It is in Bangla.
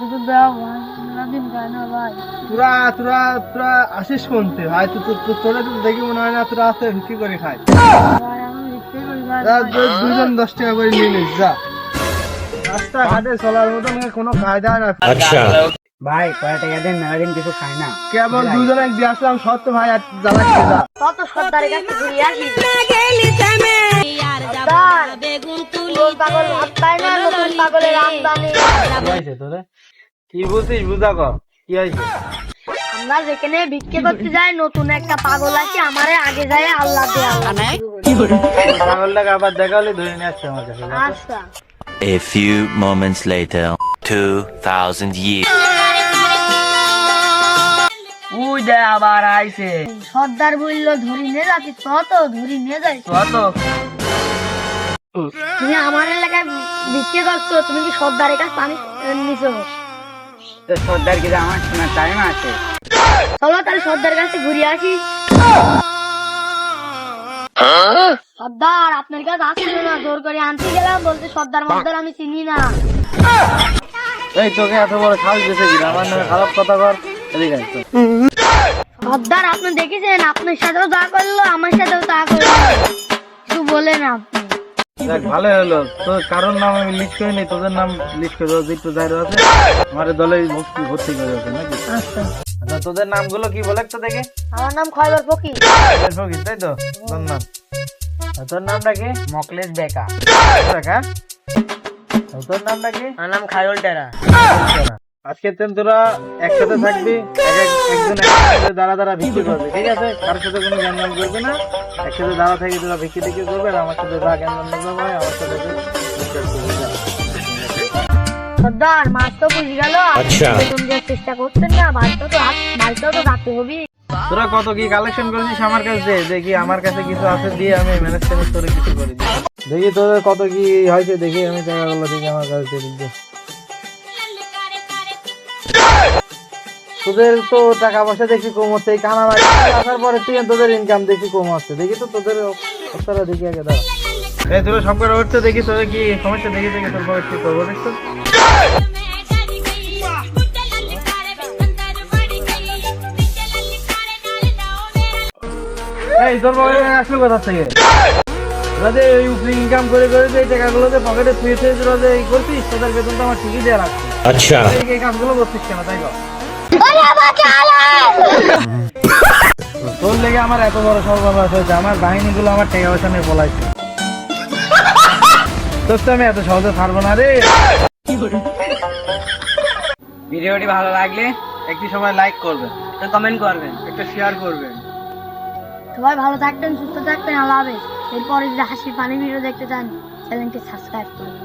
কিছু দিন না ভাই তোরা তোরা তোরা আসিস কোনতে ভাই তো তো- তো- তোরা তো দেখি মনে হয় না তোরা আসতে বিক্রি করে খায় ভাই ভাই দু- দুজন দশ টাকা করে নিয়ে নিস যা। রাস্তাঘাটে চলার মতন কোনো কায়দা না। ভাই কয় টাকা দেন? দিন কিছু খাই না। কেবল দুজনে দিয়ে আসলাম সত্য ভাই আর জ্বালাচ্ছে যা। কত সর্দারের কাছে ঘুরে আসি? পাগল ভাত পায় না নতুন পাগলের আমদানি। তোরে কি বুঝা কর কি হয়েছে? আমরা যেখানে ভিক্ষে করতে যাই নতুন একটা পাগল আছে আমারে আগে যায় আল্লাহ দে আল্লাহ। পাগলটাকে আবার দেখা হলে ধরে নিয়ে আসছে আমার কাছে আচ্ছা। A few moments later, 2000 years. উই দে আবার আইছে। সর্দার বলল ধরি নিয়ে যাচ্ছি কত ধরি নিয়ে যাই। কত তুমি আমার এলাকায় বিক্রি করছ তুমি কি সর্দারের কাছে পানি নিছো? তো সর্দার আমার শোনার টাইম আছে। চলো তাহলে সর্দার কাছে ঘুরে আসি। সর্দার আপনার কাছে আসছিল না জোর করে আনতে গেলাম বলতে সর্দার মর্দার আমি চিনি না। এই তোকে এত বড় দিয়েছে কি আমার নামে খারাপ কথা কর। এদিকে সর্দার আপনি দেখেছেন? আপনার সাথেও যা করল আমার সাথেও তা করল। দেখ ভালো হলো। তোর কারোর নাম আমি লিস্ট করে নি তোদের নাম লিস্ট করে দেবো একটু যাই আছে আমার দলে ভর্তি ভর্তি করে দেবে নাকি? আচ্ছা। আচ্ছা তোদের নামগুলো কি বলে তো দেখে? আমার নাম খয়বার ফকির। ফকির তাই তো? তোর নাম? তোর নামটা কি? মকলেশ বেকা। টাকা তোর নামটা কি? আমার নাম খায়রুল টেরা। আজকে তেন তোরা একসাথে থাকবি এক এক একজন একসাথে দাঁড়া দাঁড়া ভিক্ষি করবে ঠিক আছে? কারোর সাথে কোনো জ্ঞান করবে না। একসাথে দাঁড়া থেকে তোরা ভিক্ষি টিক্ষি করবে আর আমার সাথে যা জ্ঞান করবে ভাই আমার সাথে। সর্দার মাছ তো বুঝে গেল। দেওয়ার চেষ্টা করছেন না তো হাত তো রাখতে হবে তোরা কত কি কালেকশন করেছিস আমার কাছে দে দেখি আমার কাছে কিছু আছে দিয়ে আমি ম্যানেজ ট্যানেজ করে কিছু করে দিই। দেখি তোদের কত কি হয়েছে দেখি আমি টাকাগুলো দেখি আমার কাছে দিয়ে। তোদের তো টাকা পয়সা দেখি কম হচ্ছে এই কানামারি আসার পরে তুই তোদের ইনকাম দেখি কম হচ্ছে দেখি তো তোদের অবস্থাটা দেখি আগে দাঁড়া। এই তোরা সব করে উঠতে দেখি তোদের কি সমস্যা দেখি দেখি তোর পরে কি করব দেখছ এই তোর পকেটে আসলো কোথা থেকে? তোরা যে ওই উপরে ইনকাম করে করে যে এই টাকাগুলো যে পকেটে থুয়ে থুয়ে তোরা যে এই করছিস তোদের বেতন তো আমার ঠিকই দেওয়া লাগছে। আচ্ছা। এই কাজগুলো করছিস কেন তাই কর তোর লেগে আমার এত বড় সর্বনাশ হয়েছে আমার বাহিনীগুলো আমার টাকা পয়সা নিয়ে পলাইছে। তোর তো আমি এত সহজে ছাড়বো না রে। ভিডিওটি ভালো লাগলে একটি সময় লাইক করবেন কমেন্ট করবেন একটা শেয়ার করবেন। সবাই ভালো থাকবেন সুস্থ থাকবেন আল্লাহ হাফেজ। এরপরে যদি হাসির পানি ভিডিও দেখতে চান চ্যানেলটি সাবস্ক্রাইব করবেন